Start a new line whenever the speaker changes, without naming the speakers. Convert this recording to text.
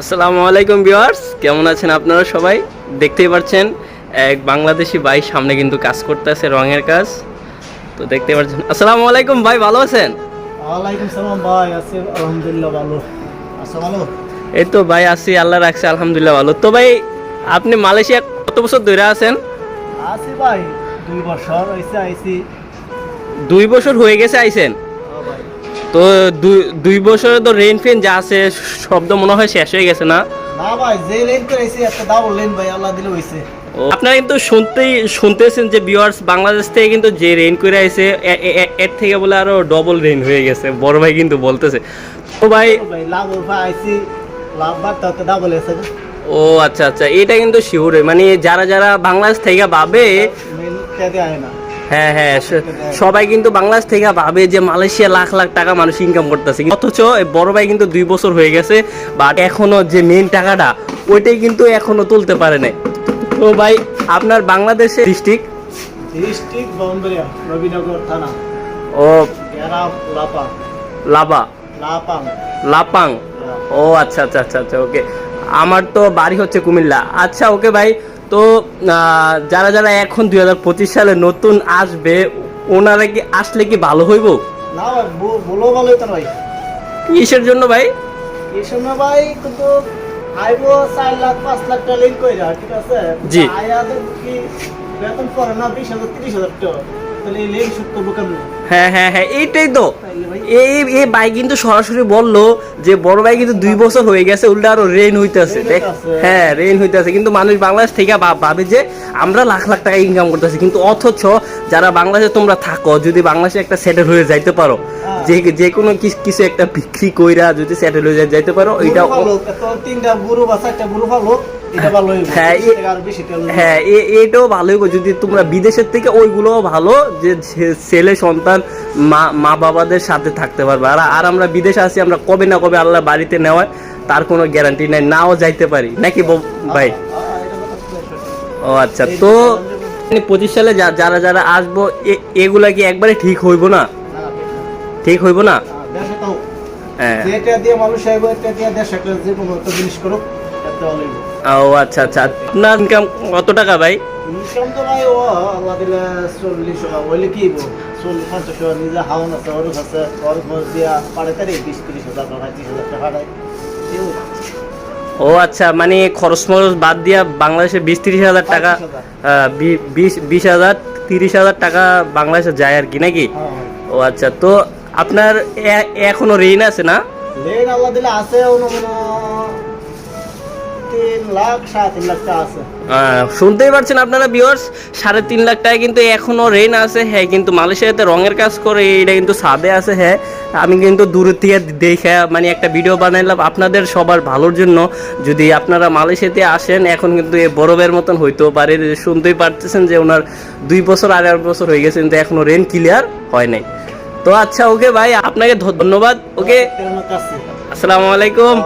আসসালামু আলাইকুম ভিউয়ার্স কেমন আছেন আপনারা সবাই? দেখতেই পাচ্ছেন এক বাংলাদেশি ভাই সামনে কিন্তু কাজ করতেছে রঙের কাজ। তো দেখতে পাচ্ছেন আসসালামু আলাইকুম ভাই ভালো আছেন?
ওয়ালাইকুম সালাম ভাই আছি আলহামদুলিল্লাহ ভালো। আচ্ছা ভালো?
এই তো ভাই আছি আল্লাহ রাখছে আলহামদুলিল্লাহ ভালো। তো ভাই আপনি মালয়েশিয়া কত বছর ধরে আছেন?
আছি ভাই দুই বছর হয়েছে আইছি।
দুই বছর হয়ে গেছে আইছেন? তো দুই দুই বছরে তো রেন ফেন যা আছে শব্দ মনে হয় শেষ হয়ে গেছে না?
না ভাই যে লেন করে একটা ডাবল লেন ভাই আল্লাহ দিলে হইছে।
ও, আপনারা কিন্তু শুনতেই শুনতেছেন যে ভিউয়ার্স বাংলাদেশ থেকে কিন্তু যে রেন করে আইছে এর থেকে বলে আরও ডবল রেন হয়ে গেছে বড় ভাই কিন্তু বলতেছে। তো ভাই
ও ভাই লাভ আইছি লাভ বাদ ডাবল এসে
ও আচ্ছা আচ্ছা এটা কিন্তু শিওর মানে যারা যারা বাংলাদেশ থেকে ভাবে
না।
হ্যাঁ হ্যাঁ সবাই কিন্তু বাংলাদেশ থেকে ভাবে যে মালয়েশিয়া লাখ লাখ টাকা মানুষ ইনকাম করতেছে। অথচ বড় ভাই কিন্তু দুই বছর হয়ে গেছে বাট এখনও যে মেন টাকাটা ওইটাই কিন্তু এখনও তুলতে পারে নাই। তো ভাই আপনার বাংলাদেশের ডিস্ট্রিক্ট
ডিস্ট্রিক্ট বাউন্ডারিয়া রবিনগর থানা।
ও।
লাপা।
লাবা?
লাপাং।
লাপাং? ও আচ্ছা আচ্ছা আচ্ছা আচ্ছা ওকে। আমার তো বাড়ি হচ্ছে কুমিল্লা। আচ্ছা ওকে ভাই তো যারা যারা এখন দুই হাজার পঁচিশ সালে নতুন আসবে ওনারা কি আসলে কি ভালো হইব?
না তো
কিসের জন্য ভাই?
ভাই কিন্তু আইবো চার লাখ পাঁচ লাখ টাকা লিঙ্ক করে ঠিক আছে?
জি।
আয়াদের কি বেতন করে না বিশ হাজার তিরিশ হাজার টাকা। তাহলে লিঙ্ক
হ্যাঁ হ্যাঁ হ্যাঁ এইটাই তো। এই এই ভাই কিন্তু সরাসরি বলল যে বড় ভাই কিন্তু দুই বছর হয়ে গেছে উল্টা আরও রেন হইতেছে হ্যাঁ রেন হইতেছে। কিন্তু মানুষ বাংলাদেশ থেকে ভাবে যে আমরা লাখ লাখ টাকা ইনকাম করতেছি কিন্তু অথচ যারা বাংলাদেশে তোমরা থাকো যদি বাংলাদেশে একটা সেটেল হয়ে যাইতে পারো
হ্যাঁ।
যে যে কোনো কিছু একটা বিক্রি কইরা যদি সেটেল হয়ে যাইতে পারো এটা
তিনটা গরু বা চারটা এটা ভালো
হ্যাঁ, হ্যাঁ এটাও ভালোই যদি তোমরা বিদেশের থেকে ওইগুলোও ভালো যে ছেলে সন্তান মা মা বাবাদের সাথে থাকতে পারবে। আর আর আমরা বিদেশে আছি আমরা কবে না কবে আল্লাহ বাড়িতে নেওয়ায় তার কোনো গ্যারান্টি নাই নাও যাইতে পারি। নাকি ভাই। ও আচ্ছা তো পঁচিশ সালে যারা যারা আসব এগুলা কি একবারে ঠিক হইব না?
ঠিক
হইব না? হ্যাঁ।
দিয়ে মানুষ এটা দিয়ে দেশ একটা যে কোনো একটা জিনিস করুক।
ও আচ্ছা আচ্ছা। আপনার ইনকাম কত টাকা ভাই?
ইনকাম তো ভাই ও আল্লাহ দিলে চল্লিশ টাকা। কি চল্লিশ পঞ্চাশ টাকা নিজে হাওন আছে অরুষ আছে। অরুষ দিয়া পাড়ে তারি বিশ তিরিশ হাজার টাকা ত্রিশ হাজার টাকা
ও আচ্ছা মানে খরচ মরচ বাদ দিয়া বাংলাদেশে বিশ তিরিশ হাজার টাকা বিশ বিশ হাজার তিরিশ হাজার টাকা বাংলাদেশে যায় আর কি নাকি?
হ্যাঁ,
ও আচ্ছা তো আপনার এখনও ঋণ আছে না?
লেন আল্লাহ দিলে আছে তিন লাখ সাড়ে তিন লাখ টাকা আছে।
আহ, শুনতেই পারছেন আপনারা বিয়ার্স সাড়ে তিন লাখ টাকা কিন্তু এখনও রেন আছে। হ্যাঁ কিন্তু মালয়েশিয়াতে রঙের কাজ করে এটা কিন্তু সাদে আছে হ্যাঁ। আমি কিন্তু দূরের থেকে দেখে মানে একটা ভিডিও বানাইলাম আপনাদের সবার ভালোর জন্য। যদি আপনারা মালয়েশিয়াতে আসেন এখন কিন্তু এ বরফের মতন হইতেও পারে। শুনতেই পারতেছেন যে ওনার দুই বছর আড়াই বছর হয়ে গেছে কিন্তু এখনও রেন ক্লিয়ার হয় নাই। তো আচ্ছা ওকে ভাই আপনাকে ধন্যবাদ ওকে আসসালামু আলাইকুম।